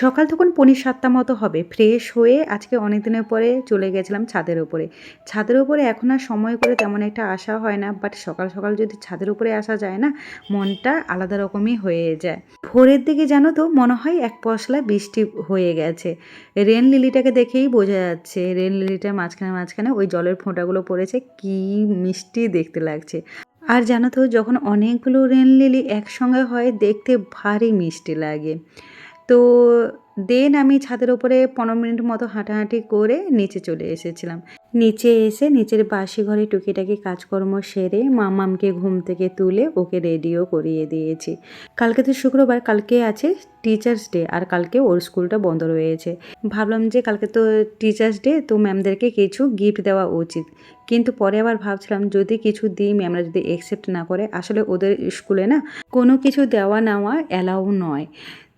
সকাল তখন পনির সাতটা মতো হবে ফ্রেশ হয়ে আজকে অনেক দিনের পরে চলে গেছিলাম ছাদের উপরে। ছাদের উপরে এখন আর সময় করে তেমন একটা আসা হয় না বাট সকাল সকাল যদি ছাদের উপরে আসা যায় না, মনটা আলাদা রকমই হয়ে যায়। ভোরের দিকে জানো তো, মনে হয় এক পশলা বৃষ্টি হয়ে গেছে। রেন লিলিটাকে দেখেই বোঝা যাচ্ছে রেন লিলিটার মাঝখানে মাঝখানে ওই জলের ফোঁটাগুলো পড়েছে, কি মিষ্টি দেখতে লাগছে। আর জানো তো, যখন অনেকগুলো রেন লিলি একসঙ্গে হয়, দেখতে ভারী মিষ্টি লাগে। তো দেন আমি ছাদের ওপরে পনেরো মিনিট মতো হাঁটাহাঁটি করে নিচে চলে এসেছিলাম। নিচে এসে নিচের বাসি ঘরে টুকিটাকি কাজকর্ম সেরে মামামকে ঘুম থেকে তুলে ওকে রেডিও করিয়ে দিয়েছি। কালকে তো শুক্রবার, কালকে আছে টিচার্স ডে আর কালকে ওর স্কুলটা বন্ধ রয়েছে। ভাবলাম যে কালকে তো টিচার্স ডে তো ম্যামদেরকে কিছু গিফট দেওয়া উচিত। কিন্তু পরে আবার ভাবছিলাম যদি কিছু দিই ম্যামরা যদি অ্যাকসেপ্ট না করে, আসলে ওদের স্কুলে না কোনো কিছু দেওয়া নেওয়া অ্যালাউ নয়।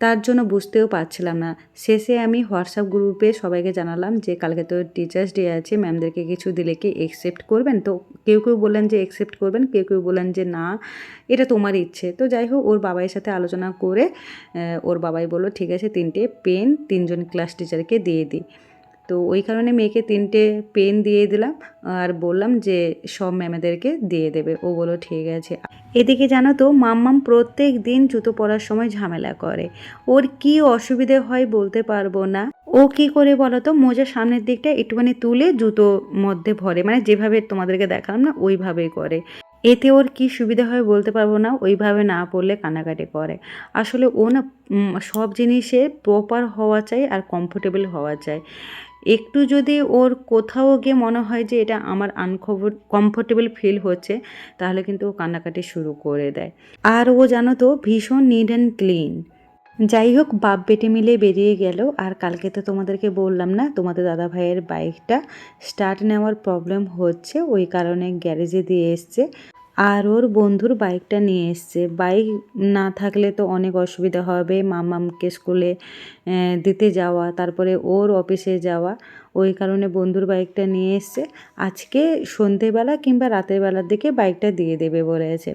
তার জন্য বুঝতেও পারছিলাম না। শেষে আমি হোয়াটসঅ্যাপ গ্রুপে সবাইকে জানালাম যে, কালকে তো টিচার্স ডে আছে ম্যামদেরকে কিছু দিলে কি অ্যাকসেপ্ট করবেন? তো কেউ কেউ বললেন যে অ্যাকসেপ্ট করবেন। কেউ কেউ বললেন যে, না, এটা তোমার ইচ্ছে। তো যাই হোক, ওর বাবাইয়ের সাথে আলোচনা করে ওর বাবাই বলল, ঠিক আছে, তিনটে পেন তিনজন ক্লাস টিচারকে দিয়ে দিই। তো ওই কারণে মেয়েকে তিনটে পেন দিয়ে দিলাম আর বললাম যে সব ম্যামেদেরকে দিয়ে দেবে। ও বলো ঠিক আছে। এদিকে জানো তো, মাম্মাম প্রত্যেক দিন জুতো পরার সময় ঝামেলা করে। ওর কি অসুবিধে হয় বলতে পারব না। ও কি করে বলো তো মোজার সামনের দিকটা একটুখানি তুলে জুতো মধ্যে ভরে মানে যেভাবে তোমাদেরকে দেখালাম না, ওইভাবেই করে। এতে ওর কি সুবিধা হয় বলতে পারব না, ওইভাবে না পড়লে কানাকাটি করে। আসলে ও না সব জিনিসে প্রপার হওয়া চাই আর কমফোর্টেবল হওয়া চাই। একটু যদি ওর কোথাও গিয়ে মনে হয় যে এটা আমার আনকমফোর্ট কমফোর্টেবল ফিল হচ্ছে, তাহলে কিন্তু ও কান্নাকাটি শুরু করে দেয়। আর ও জানো তো ভীষণ নিড অ্যান্ড ক্লিন যাই হোক, বাপ বেটে মিলে বেরিয়ে গেল। আর কালকে তো তোমাদেরকে বললাম না, তোমাদের দাদা ভাইয়ের বাইকটা স্টার্ট নেওয়ার প্রবলেম হচ্ছে, ওই কারণে গ্যারেজে দিয়ে এসছে। আর ওর বন্ধুর বাইকটা নিয়ে এসছে। বাইক না থাকলে তো অনেক অসুবিধা হবে। মামামকে স্কুলে দিতে যাওয়া, তারপরে ওর অফিসে যাওয়া। ওই কারণে বন্ধুর বাইকটা নিয়ে এসছে। আজকে সন্ধেবেলা কিংবা রাতের বেলার দিকে বাইকটা দিয়ে দেবে বলেছে।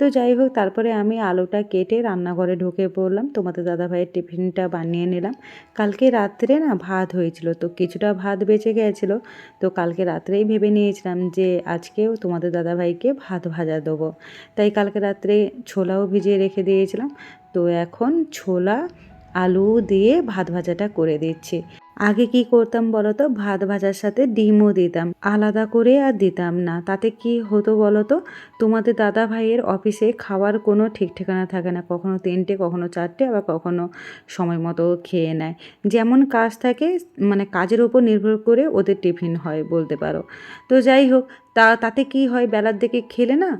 তো যাই হোক, তারপরে আমি আলুটা কেটে রান্নাঘরে ঢুকে পড়লাম। তোমাদের দাদা ভাইয়ের টিফিনটা বানিয়ে নিলাম। কালকে রাত্রে না ভাত হয়েছিল, তো কিছুটা ভাত বেঁচে গেছিল। তো কালকে রাত্রেই ভেবে নিয়েছিলাম যে আজকেও তোমাদের দাদা ভাইকে ভাত ভাজা দেবো। তাই কালকে রাত্রে ছোলাও ভিজিয়ে রেখে দিয়েছিলাম। তো এখন ছোলা, আলু দিয়ে ভাত ভাজাটা করে দিচ্ছি। আগে কি করতাম বলতো? ভাত ভাজার সাথে ডিমও দিতাম। আলাদা করে আর দিতাম না। তাতে কি হতো বলতো? তোমাদের দাদা ভাইয়ের অফিসে খাওয়ার কোনো ঠিক ঠিকানা থাকে না। কখনো তিনটে, কখনো চারটে, আবার কখনো সময় মতো খেয়ে নেয়। যেমন কাজ থাকে মানে কাজের ওপর নির্ভর করে ওদের টিফিন হয় বলতে পারো। তো যাই হোক তা তাতে কি হয়? বেলার দিকে খেলে না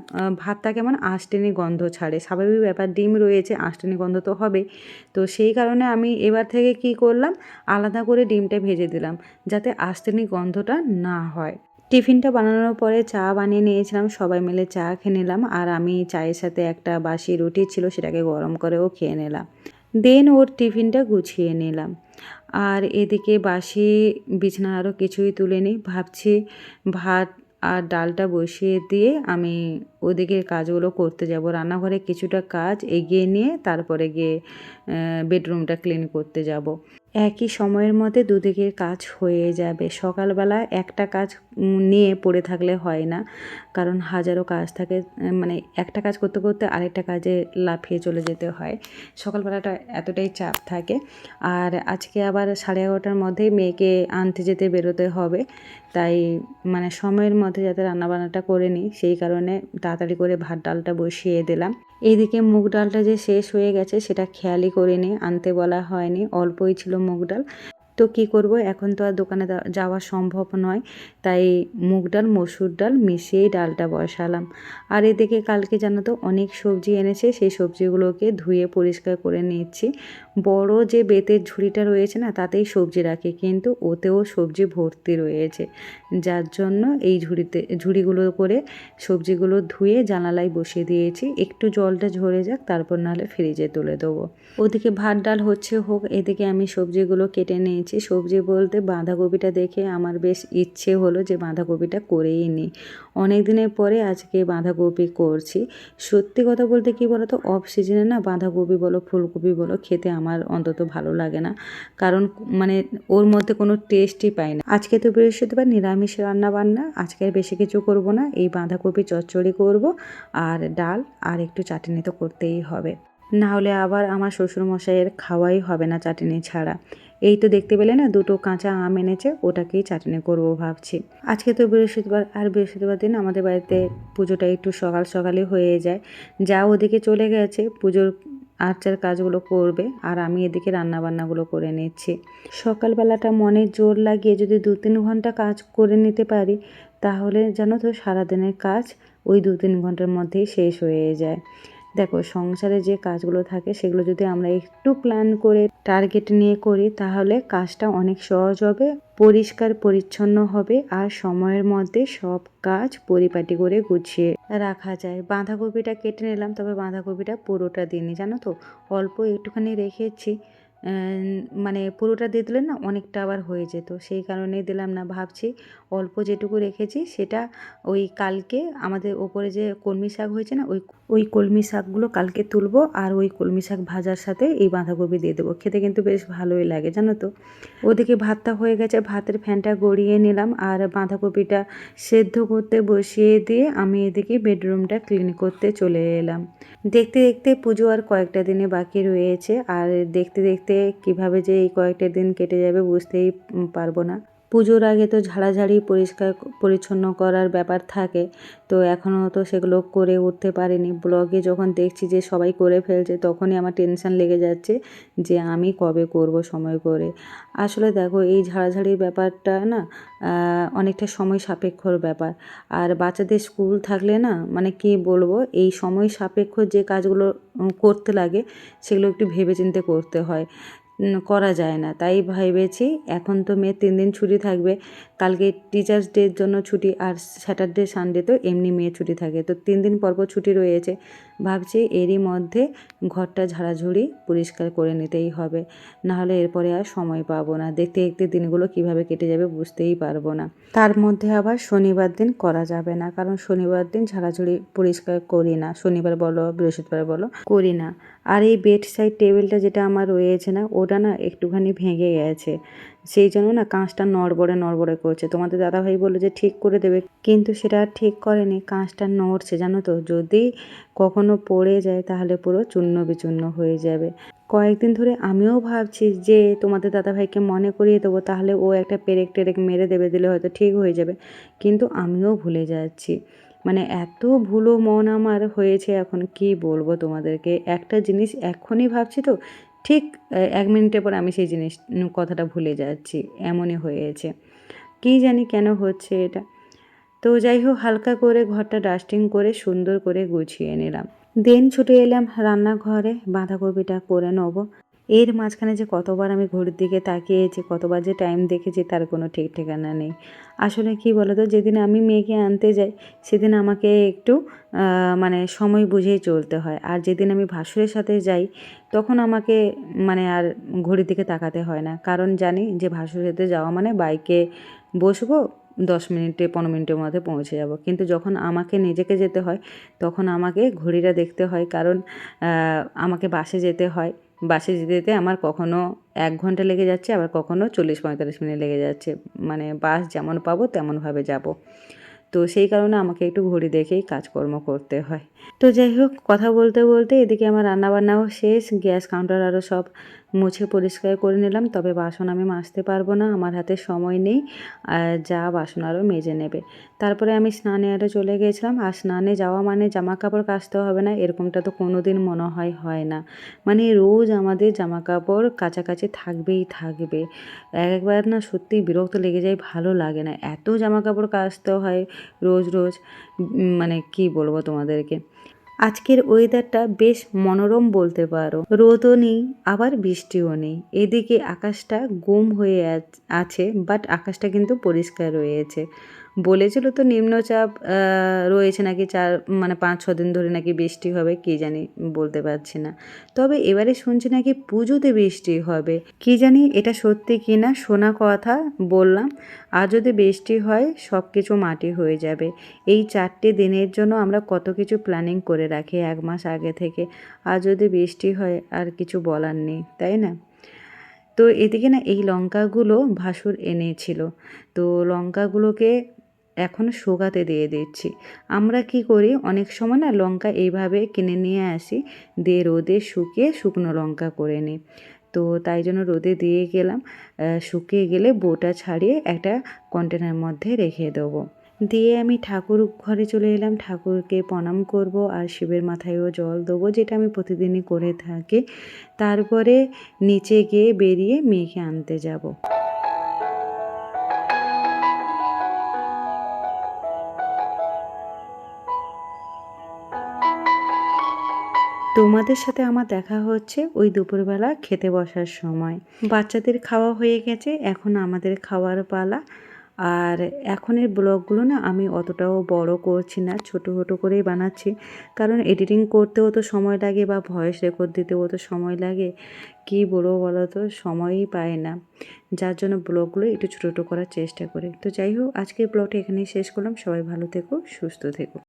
ভাতটা কেমন আঁশটেনি গন্ধ ছাড়ে। স্বাভাবিক ব্যাপার, ডিম রয়েছে, আঁশটেনি গন্ধ তো হবে তো সেই কারণে আমি এবার থেকে কি করলাম? আলাদা করে ডিমটা ভেজে দিলাম, যাতে আঁশটেনি গন্ধটা না হয়। টিফিনটা বানানোর পরে চা বানিয়ে নিয়েছিলাম, সবাই মিলে চা খেয়ে নিলাম। আর আমি চায়ের সাথে একটা বাসি রুটি ছিল, সেটাকে গরম করেও খেয়ে নিলাম। দেন ওর টিফিনটা গুছিয়ে নিলাম। আর এদিকে বাসি বিছানা আরও কিছুই তুলে নিই ভাবছি ভাত আর ডালটা বসিয়ে দিয়ে আমি ওদিকে কাজগুলো করতে যাব। রান্নাঘরে কিছুটা কাজ এগিয়ে নিয়ে তারপরে গিয়ে বেডরুমটা ক্লিন করতে যাব। একই সময়ের মধ্যে দুদিকের কাজ হয়ে যাবে। সকালবেলা একটা কাজ নিয়ে পড়ে থাকলে হয় না। কারণ হাজারো কাজ থাকে মানে একটা কাজ করতে করতে আরেকটা কাজে লাফিয়ে চলে যেতে হয়। সকালবেলাটা এতটাই চাপ থাকে। আর আজকে আবার সাড়ে এগারোটার মধ্যেই মেয়েকে আনতে যেতে বেরোতে হবে। তাই মানে সময়ের মধ্যে যাতে রান্নাবান্নাটা করে নিই, সেই কারণে তাড়াতাড়ি করে ভাত ডালটা বসিয়ে দিলাম। এইদিকে মুগ ডালটা যে শেষ হয়ে গেছে, সেটা খেয়ালই করিনি, আনতে বলা হয়নি, অল্পই ছিল মুগ ডাল। তো কি করব? এখন তো আর দোকানে যাওয়া সম্ভব নয়। তাই মুগ ডাল, মসুর ডাল মিশিয়েই ডালটা বসালাম। আর এদিকে কালকে জানো তো অনেক সবজি এনেছে, সেই সবজিগুলোকে ধুয়ে পরিষ্কার করে নিচ্ছি। বড় যে বেতের ঝুড়িটা রয়েছে না, তাতেই সবজি রাখি, কিন্তু ওতেও সবজি ভর্তি রয়েছে। যার জন্য এই ঝুড়িতে, ঝুড়িগুলো করে সবজিগুলো ধুয়ে জানালায় বসিয়ে দিয়েছি। একটু জলটা ঝরে যাক, তারপর নাহলে ফ্রিজে তুলে দেবো। ওদিকে ভাত ডাল হচ্ছে হোক, এদিকে আমি সবজিগুলো কেটে নিয়েছি। নিচ্ছি সবজি বলতে বাঁধাকপিটা দেখে আমার বেশ ইচ্ছে হলো যে বাঁধাকপিটা করেই নিই। অনেক দিনের পরে আজকে বাঁধাকপি করছি। সত্যি কথা বলতে কি বলো তো অফ সিজনে না বাঁধাকপি বলো, ফুলকপি বলো, খেতে আমার অন্তত ভালো লাগে না। কারণ মানে ওর মধ্যে কোনো টেস্টই পাই না। আজকে তো বৃহস্পতিবার, নিরামিষ রান্না বান্না, আজকে বেশি কিছু করব না। এই বাঁধাকপি চচ্চড়ি করব, আর ডাল, আর একটু চাটনি তো করতেই হবে। না হলে আবার আমার শ্বশুরমশাইয়ের খাওয়াই হবে না চাটনি ছাড়া। এই তো দেখতে পেলে না দুটো কাঁচা আম এনেছে, ওটাকেই চাটনি করব ভাবছি। আজকে তো বৃহস্পতিবার, আর বৃহস্পতিবার দিন আমাদের বাড়িতে পুজোটা একটু সকাল সকালে হয়ে যায়। যা ওদিকে চলে গেছে, পুজোর আর্চার কাজগুলো করবে, আর আমি এদিকে রান্না বান্নাগুলো করে নিচ্ছি। সকালবেলাটা মনে জোর লাগিয়ে যদি দু তিন ঘণ্টা কাজ করে নিতে পারি, তাহলে জানো তো সারাদিনের কাজ ওই দু তিন ঘণ্টার মধ্যেই শেষ হয়ে যায়। দেখো, সংসারে যে কাজগুলো থাকে, সেগুলো যদি আমরা একটু প্ল্যান করে টার্গেট নিয়ে করি, তাহলে কাজটা অনেক সহজ হবে, পরিষ্কার, পরিচ্ছন্ন হবে, আর সময়ের মধ্যে সব কাজ পরিপাটি করে গুছিয়ে রাখা যায়। বাঁধাকপিটা কেটে নিলাম, তবে বাঁধাকপিটা পুরোটা দিইনি, জানো তো? অল্প একটুখানি রেখেছি। মানে পুরোটা দিয়ে দিলে না অনেকটা আবার হয়ে যেত। সেই কারণেই দিলাম না, ভাবছি অল্প যেটুকু রেখেছি সেটা ওই কালকে আমাদের ওপরে যে কলমি শাক হয়েছে না, ওই ওই কলমি শাকগুলো কালকে তুলবো আর ওই কলমি শাক ভাজার সাথে এই বাঁধাকপি দিয়ে দেবো। খেতে কিন্তু বেশ ভালোই লাগে, জানো তো? ওদিকে ভাতটা হয়ে গেছে, ভাতের ফ্যানটা গড়িয়ে নিলাম আর বাঁধাকপিটা সেদ্ধ করতে বসিয়ে দিয়ে আমি এদিকে বেডরুমটা ক্লিন করতে চলে এলাম। দেখতে দেখতে পুজো আর কয়েকটা দিনে বাকি রয়েছে আর দেখতে দেখতে কীভাবে যে এই কয়েকটা দিন কেটে যাবে বুঝতেই পারব না। পুজোর আগে তো ঝাড়াঝাড়ি পরিষ্কার পরিচ্ছন্ন করার ব্যাপার থাকে, তো এখনও তো সেগুলো করে উঠতে পারিনি। ব্লগে যখন দেখছি যে সবাই করে ফেলছে, তখনই আমার টেনশান লেগে যাচ্ছে যে আমি কবে করব সময় করে। আসলে দেখো, এই ঝাড়াঝাড়ির ব্যাপারটা না অনেকটা সময় সাপেক্ষর ব্যাপার। আর বাচ্চাদের স্কুল থাকলে না মানে কি বলব, এই সময় সাপেক্ষ যে কাজগুলো করতে লাগে, সেগুলো একটু ভেবেচিন্তে করতে হয়। করা যায় না। তাই ভেবেছি এখন তো মেয়ের তিন দিন ছুটি থাকবে। কালকে টিচার্স ডের জন্য ছুটি আর স্যাটারডে সানডে তো এমনি মেয়ে ছুটি থাকে। তো তিন দিন পর ছুটি রয়েছে। ভাবছি এরই মধ্যে ঘরটা ঝাড়াঝুড়ি পরিষ্কার করে নিতেই হবে। নাহলে এরপরে আর সময় পাবো না। দেখতে দেখতে দিনগুলো কীভাবে কেটে যাবে বুঝতেই পারব না। তার মধ্যে আবার শনিবার দিন করা যাবে না। কারণ শনিবার দিন ঝাড়াঝুড়ি পরিষ্কার করি না। শনিবার বলো, বৃহস্পতিবার বলো, করি না। আর এই বেড সাইড টেবিলটা যেটা আমার রয়েছে না, ওটা না একটুখানি ভেঙে গেছে। সেই জন্য না কাঁচটা নড়বড়ে নড়বড়ে করছে। তোমাদের দাদাভাই বলল যে, ঠিক করে দেবে। কিন্তু সেটা ঠিক করেনি। কাঁচটা নড়ছে, জানো তো? যদি কখনো পড়ে যায়, তাহলে পুরো চূর্ণ বিচূর্ণ হয়ে যাবে। কয়েকদিন ধরে আমিও ভাবছি যে, তোমাদের দাদাভাইকে মনে করিয়ে দেবো, তাহলে ও একটা পেরেক টেরেক মেরে দেবে, দিলে হয়তো ঠিক হয়ে যাবে। কিন্তু আমিও ভুলে যাচ্ছি। মানে এত ভুলো মন আমার হয়েছে এখন, কি বলব তোমাদেরকে? একটা জিনিস এখনই ভাবছি তো, ঠিক এক মিনিটের পর আমি সেই জিনিস, কথাটা ভুলে যাচ্ছি। এমনই হয়েছে। কী জানি কেন হচ্ছে এটা। তো যাই হোক হালকা করে ঘরটা ডাস্টিং করে সুন্দর করে গুছিয়ে নিলাম। দেন ছুটে এলাম রান্নাঘরে, বাঁধাকপিটা করে নেব। এর মাঝখানে যে কতবার আমি ঘড়ির দিকে তাকিয়েছি, কতবার যে টাইম দেখেছি, তার কোনো ঠিক ঠিকানা নেই। আসলে কি বলতো, যেদিন আমি মেয়েকে আনতে যাই, সেদিন আমাকে একটু মানে সময় বুঝেই চলতে হয়। আর যেদিন আমি ভাসুরের সাথে যাই, তখন আমাকে মানে আর ঘড়ির দিকে তাকাতে হয় না। কারণ জানি যে ভাসুরের সাথে যাওয়া মানে বাইকে বসবো, দশ মিনিটে, পনেরো মিনিটের মধ্যে পৌঁছে যাব। কিন্তু যখন আমাকে নিজেকে যেতে হয়, তখন আমাকে ঘড়িটা দেখতে হয়। কারণ আমাকে বাসে যেতে হয়। বাসে যেতে যেতে আমার কখনও এক ঘণ্টা লেগে যাচ্ছে, আবার কখনও চল্লিশ, পঁয়তাল্লিশ মিনিট লেগে যাচ্ছে। মানে বাস যেমন পাবো, তেমনভাবে যাব। তো সেই কারণে আমাকে একটু ঘড়ি দেখেই কাজকর্ম করতে হয়। তো যাই হোক, কথা বলতে বলতে এদিকে আমার রান্নাবান্নাও শেষ, গ্যাস, কাউন্টার আরও সব মুছে পরিষ্কার করে নিলাম, তবে বাসন আমি মাজতে পারব না, আমার হাতে সময় নেই যা বাসন আরও মেজে নেবে। তারপরে আমি স্নানে আরও চলে গেছিলাম, আর স্নানে যাওয়া মানে জামা কাপড় কাচতে হবে না, এরকমটা তো কোনো দিন মনে হয় হয় না। মানে রোজ আমাদের জামা কাপড় কাছাকাছি থাকবেই থাকবে। একবার না সত্যিই বিরক্ত লেগে যায়, ভালো লাগে না। এত জামা কাপড় কাচতে হয় রোজ রোজ মানে কি বলব তোমাদেরকে? আজকের ওয়েদারটা বেশ মনোরম বলতে পারো। রোদও নেই, আবার বৃষ্টিও নেই। এদিকে আকাশটা গুম হয়ে আছে বাট আকাশটা কিন্তু পরিষ্কার রয়েছে। বলেছিল তো নিম্নচাপ রয়েছে নাকি চার মানে পাঁচ, ছ দিন ধরে নাকি বৃষ্টি হবে, কি জানি বলতে পারছি না। তবে এবারে শুনছি নাকি পুজোতে বৃষ্টি হবে। কি জানি এটা সত্যি কি না, শোনা কথা বললাম। আর যদি বৃষ্টি হয় সব কিছু মাটি হয়ে যাবে। এই চারটে দিনের জন্য আমরা কত কিছু প্ল্যানিং করে রাখি এক মাস আগে থেকে। আর যদি বৃষ্টি হয়, আর কিছু বলার নেই, তাই না? তো এদিকে না, এই লঙ্কাগুলো ভাসুর এনেছিল। তো লঙ্কাগুলোকে এখন শুকাতে দিয়ে দিচ্ছি। আমরা কি করি? অনেক সময় না লঙ্কা এইভাবে কিনে নিয়ে আসি, দিয়ে রোদে শুকিয়ে শুকনো লঙ্কা করে নিই। তো তাই জন্য রোদে দিয়ে গেলাম। শুকিয়ে গেলে বোটা ছাড়িয়ে একটা কন্টেনার মধ্যে রেখে দেবো। দিয়ে আমি ঠাকুর ঘরে চলে এলাম। ঠাকুরকে প্রণাম করব আর শিবের মাথায়ও জল দেবো, যেটা আমি প্রতিদিনই করে থাকি। তারপরে নিচে গিয়ে বেরিয়ে মেয়েকে আনতে যাব। তোমাদের সাথে আমার দেখা হচ্ছে ওই দুপুরবেলা খেতে বসার সময়। বাচ্চাদের খাওয়া হয়ে গেছে, এখন আমাদের খাওয়ার পালা। আর এখনের ব্লগগুলো না আমি অতটাও বড় করছি না, ছোটো ছোটো করেই বানাচ্ছি। কারণ এডিটিং করতেও তো সময় লাগে বা ভয়েস রেকর্ড দিতেও তো সময় লাগে। কী বলব বলো তো? সময়ই পায় না। যার জন্য ব্লগগুলো একটু ছোটো ছোটো করার চেষ্টা করি। তো যাই হোক, আজকের ব্লগটা এখানেই শেষ করলাম। সবাই ভালো থেকো, সুস্থ থেকো।